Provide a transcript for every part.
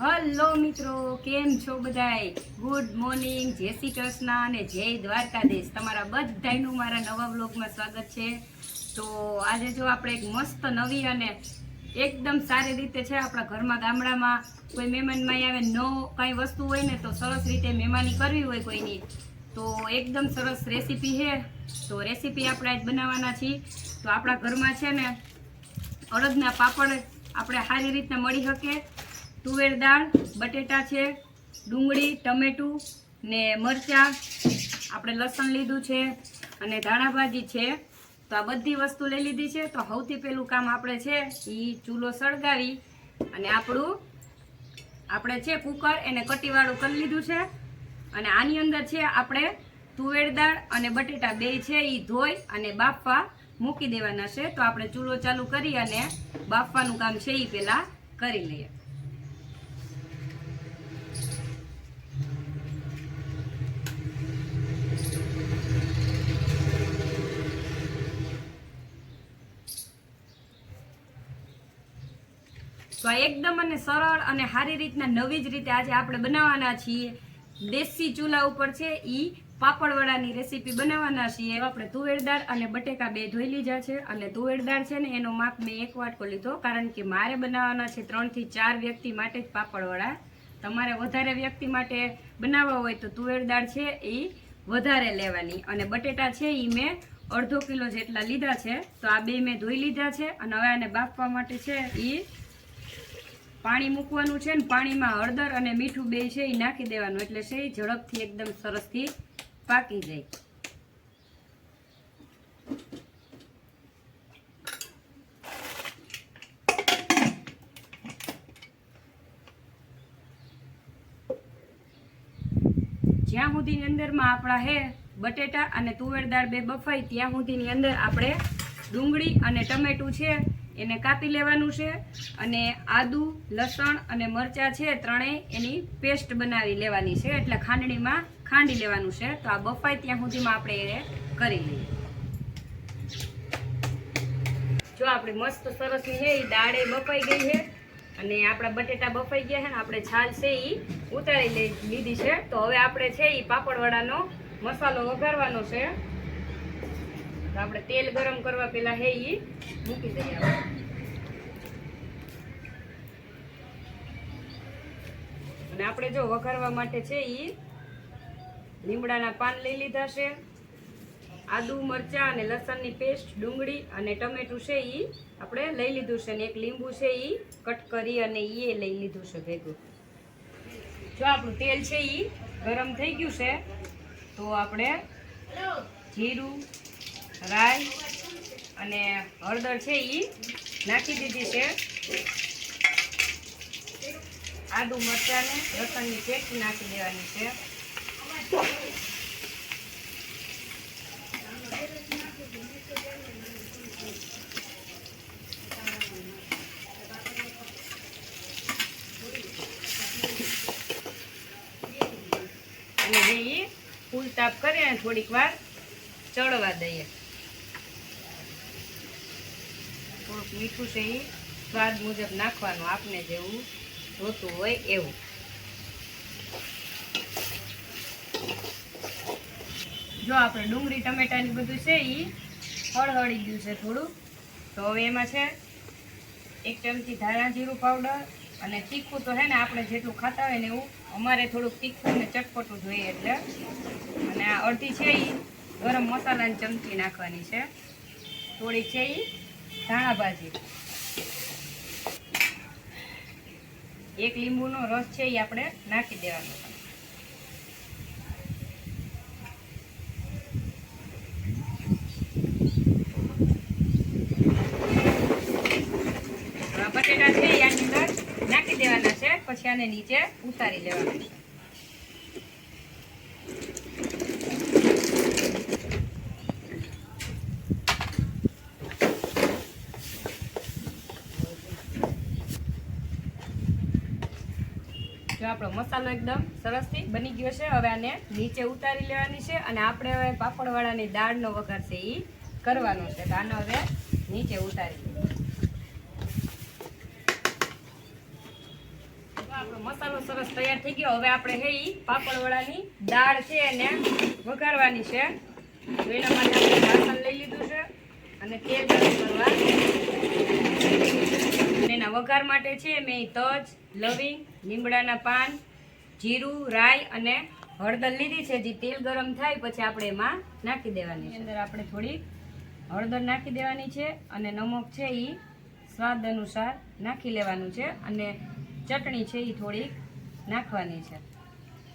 Hello મિત્રો, કેમ છો બધાય? ગુડ મોર્નિંગ જય શ્રી કૃષ્ણ અને જય દ્વારકાધીશ. તમારા બધાનું મારા નવા બ્લોગમાં સ્વાગત છે. તો આજે જો આપણે એક મસ્ત નવી અને એકદમ સારી રીતે છે આપણા ઘરમાં ગામડામાં કોઈ મહેમાનમાં આવે ન કાંઈ વસ્તુ હોય ને તો સરસ રીતે મહેમાની કરવી હોય કોઈની. તો એકદમ સરસ રેસીપી છે. તો રેસીપી આપણે આજ બનાવવાના છીએ. તો આપણા ઘરમાં છે ને અડદના પાપડ આપણે સારી રીતના મળી શકે. તુવેર દાળ, બટેટા છે, ડુંગળી, ટમેટું ને મરચાં. આપણે લસણ લીધું છે અને ધાણા ભાજી છે. તો આ બધી વસ્તુ લઈ લીધી છે. તો સૌથી પહેલું કામ આપણે છે એ ચૂલો સળગાવી અને આપણું, આપણે છે કુકર એને કટીવાળું કરી લીધું છે. અને આની અંદર છે આપણે તુવેર દાળ અને બટેટા બે છે એ ધોઈ અને બાફવા મૂકી દેવાના છે. તો આપણે ચૂલો ચાલુ કરી અને બાફવાનું કામ છે એ પહેલાં કરી લઈએ. તો આ એકદમ અને સરળ અને સારી રીતના નવી જ રીતે આજે આપણે બનાવવાના છીએ. દેશી ચૂલા ઉપર છે એ પાપડવડાની રેસીપી બનાવવાના છીએ. આપણે તુવેર દાળ અને બટેકા બે ધોઈ લીધા છે અને તુવેર દાળ છે ને એનો માપ મેં એક વાટકો લીધો, કારણ કે મારે બનાવવાના છે ત્રણથી ચાર વ્યક્તિ માટે જ પાપડવડા. તમારે વધારે વ્યક્તિ માટે બનાવવા હોય તો તુવેર દાળ છે એ વધારે લેવાની. અને બટેટા છે એ મેં અડધો કિલો જેટલા લીધા છે. તો આ બે મેં ધોઈ લીધા છે અને હવે આને બાફવા માટે છે એ પાણી મૂકવાનું છે ને પાણીમાં હળદર અને મીઠું બે છે એ નાખી દેવાનું. એટલે છે ઝડપથી એકદમ સરસથી પાકી જાય. જ્યાં સુધીની અંદરમાં આપણા હે બટેટા અને તુવેર દાળ બે બફાય, ત્યાં સુધીની અંદર આપણે ડુંગળી અને ટમેટું છે એને કાપી લેવાનું છે અને આદુ, લસણ અને મરચાં છે ત્રણેય એની પેસ્ટ બનાવી લેવાની છે. એટલે ખાંડણીમાં ખાંડી લેવાનું છે. તો આ બફાય ત્યાં સુધીમાં આપણે એ કરી લઈએ. જો આપણી મસ્ત સરસ છે એ દાળે બફાઈ ગઈ છે. અને આપણા બટેટા બફાઈ ગયા છે ને, આપણે છાલ છે એ ઉતારી લીધી છે. તો હવે આપણે છે એ પાપડવાળાનો મસાલો વઘારવાનો છે. તો આપણે તેલ ગરમ કરવા પહેલાં હે એ મૂકી દઈએ. અને આપણે જો વઘારવા માટે છે એ લીમડાના પાન લઈ લીધા છે, આદુ, મરચાં અને લસણની પેસ્ટ, ડુંગળી અને ટમેટું છે એ આપણે લઈ લીધું છે અને એક લીંબુ છે એ કટ કરી અને એ લઈ લીધું છે ભેગું જો આપણું તેલ છે એ ગરમ થઈ ગયું છે, તો આપણે જીરું રાઈ અને હળદર છે એ નાખી દીધી છે. આદુ મરચાને લસણની પેસ્ટ નાખી દેવાની છે. અને એ ફૂલ તાપ કરી અને થોડીક વાર ચડવા દઈએ. થોડુંક મીઠું છે એ સ્વાદ મુજબ નાખવાનું આપને જેવું જોતું હોય એવું. જો આપણે ડુંગળી ટમેટાની બધું છે એ હળહળી ગયું છે થોડું. તો હવે એમાં છે એક ચમચી ધાણા જીરું પાવડર અને તીખું તો હે ને આપણે જેટલું ખાતા હોય ને એવું, અમારે થોડુંક તીખું ને ચટપટું જોઈએ એટલે. અને આ અડધી છે એ ગરમ મસાલાની ચમચી નાખવાની છે. થોડીક છે એ ધાણા ભાજી એક લીંબુનો રસ છે એ આપણે નાખી દેવાનો. બટેટા છે એની અંદર નાખી દેવાના છે, પછી આને નીચે ઉતારી લેવાના છે. આપણો મસાલો એકદમ સરસથી બની ગયો છે. હવે આને નીચે ઉતારી લેવાની છે અને આપણે હવે પાપડવાળાની દાળનો વઘાર છે એ કરવાનો છે. તો આને હવે નીચે ઉતારી. આપણો મસાલો સરસ તૈયાર થઈ ગયો. હવે આપણે હે એ પાપડવાળાની દાળ છે એને વઘારવાની છે. તો એના માટે આપણે લઈ લીધું છે અને તેલ ગરમ કરવા વઘાર માટે છે મેં તજ, લવિંગ, લીમડાના પાન, જીરું, રાઈ અને હળદર લીધી છે. જે તેલ ગરમ થાય પછી આપણે એમાં નાખી દેવાની અંદર આપણે થોડી હળદર નાખી દેવાની છે અને નમક છે એ સ્વાદ અનુસાર નાખી લેવાનું છે અને ચટણી છે એ થોડીક નાખવાની છે.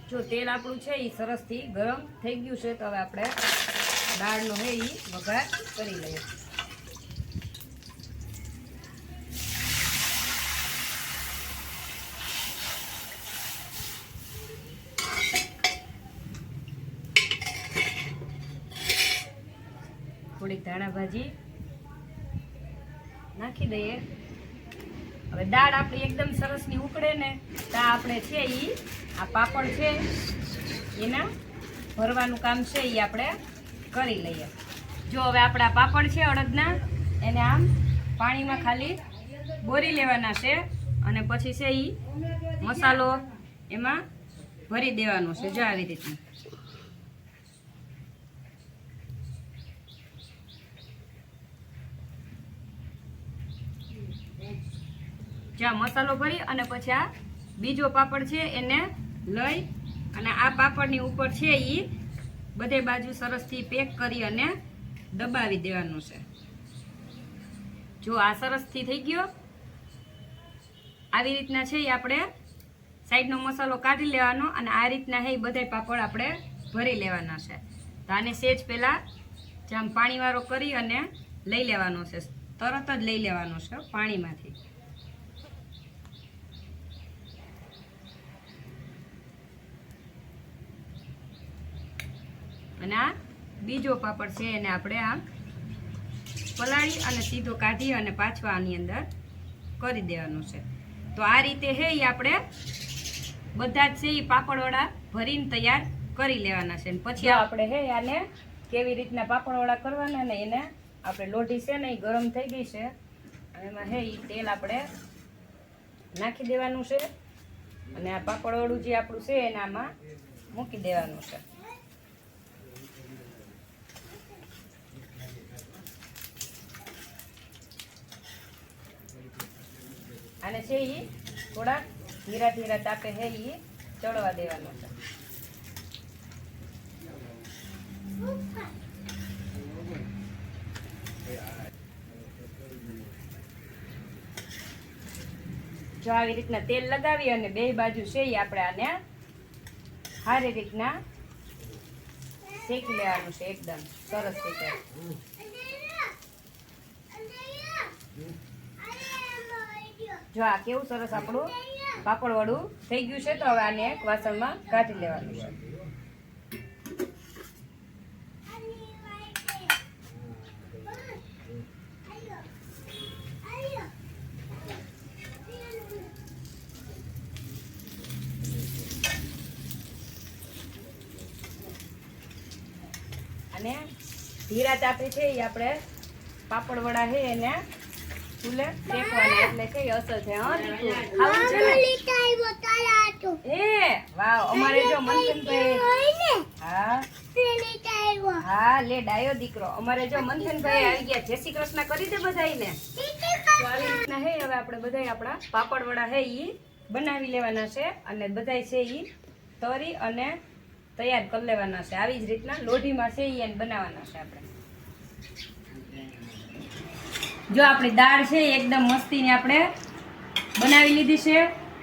જો તેલ આપણું છે એ સરસથી ગરમ થઈ ગયું છે, તો હવે આપણે દાળનો છે એ વઘાર કરી લઈએ. થોડીક ધાણા ભાજી નાખી દઈએ. હવે દાળ આપણી એકદમ સરસની ઉકળે ને તો આપણે છે એ આ પાપડ છે, એના ભરવાનું કામ છે એ આપણે કરી લઈએ. જો હવે આપણા પાપડ છે અડદના, એને આમ પાણીમાં ખાલી બોરી લેવાના છે અને પછી છે એ મસાલો એમાં ભરી દેવાનો છે, જો આવી રીતના જ્યાં મસાલો ભરી અને પછી આ બીજો પાપડ છે એને લઈ અને આ પાપડની ઉપર છે એ બધે બાજુ સરસથી પેક કરી અને દબાવી દેવાનું છે. જો આ સરસથી થઈ ગયો, આવી રીતના છે એ આપણે સાઈડનો મસાલો કાઢી લેવાનો અને આ રીતના હે બધા પાપડ આપણે ભરી લેવાના છે. તો આને સેજ પહેલાં જામ પાણીવાળો કરી અને લઈ લેવાનો છે. તરત જ લઈ લેવાનો છે પાણીમાંથી. અને આ બીજો પાપડ છે એને આપણે આમ પલાળી અને સીધો કાઢી અને પાછો આની અંદર કરી દેવાનું છે. તો આ રીતે હે એ આપણે બધા જ છે એ પાપડવડા ભરીને તૈયાર કરી લેવાના છે. પછી આપણે હે આને કેવી રીતના પાપડવાળા કરવાના ને એને આપણે લોઢી છે ને એ ગરમ થઈ ગઈ છે. એમાં હે એ તેલ આપણે નાખી દેવાનું છે. અને આ પાપડવાળું જે આપણું છે એને આમાં મૂકી દેવાનું છે. અને છે એ થોડા ધીરા ધીરા તાપે છે એ ચડવા દેવાનો છે. જો આવી રીતના તેલ લગાવી અને બે બાજુ છે એ આપણે આને સારી રીતના શેકી લેવાનું છે એકદમ સરસ રીતે. જો આ કેવું સરસ આપણું પાપડ વડું થઈ ગયું છે, તો હવે આને એક વાસણમાં કાઢી લેવાનું છે. અને ધીરા ચાપી છે એ આપણે પાપડ વડા છે એને ચૂલે? શેકવાના એટલે છે અસર છે હા ખાવું છે ને? એ વાવ અમારે જો મંથનભાઈ હા? હા લે ડાયો દીકરો. અમારે જો મંથનભાઈ આવી ગયા. જય શ્રી કૃષ્ણ કરી દે બધાયને. તો આવી રીતના હે હવે આપણે બધાય આપણા પાપડ વડા હે ઈ. બનાવી લેવાના છે અને બધાય છે ઈ તરી અને તૈયાર કરી લેવાના છે. આવી જ રીતના લોઢીમાં છે ઈ એને બનાવવાના છે આપણે. જો આપણી દાળ છે એકદમ મસ્તીની આપણે બનાવી લીધી છે.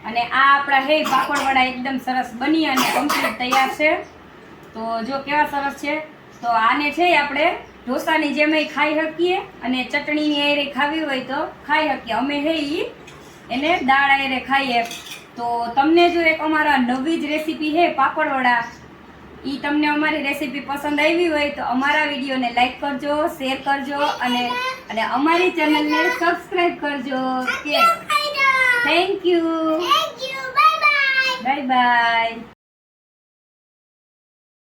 અને આ આપણા હે પાપડવાળા એકદમ સરસ બની અને કમ્પ્લીટ તૈયાર છે. તો જો કેવા સરસ છે, તો આને છે આપણે ઢોસાની જેમ ખાઈ શકીએ અને ચટણીની એરે ખાવી હોય તો ખાઈ શકીએ. અમે હે એને દાળ એરે ખાઈએ. તો તમને જો એક અમારા નવી જ રેસીપી છે પાપડ ઈ તમને અમારી રેસીપી પસંદ આવી હોય તો અમારા વિડીયોને લાઈક કરજો શેર કરજો અને અને અમારી ચેનલને સબસ્ક્રાઈબ કરજો. કે થેન્ક યુ બાય બાય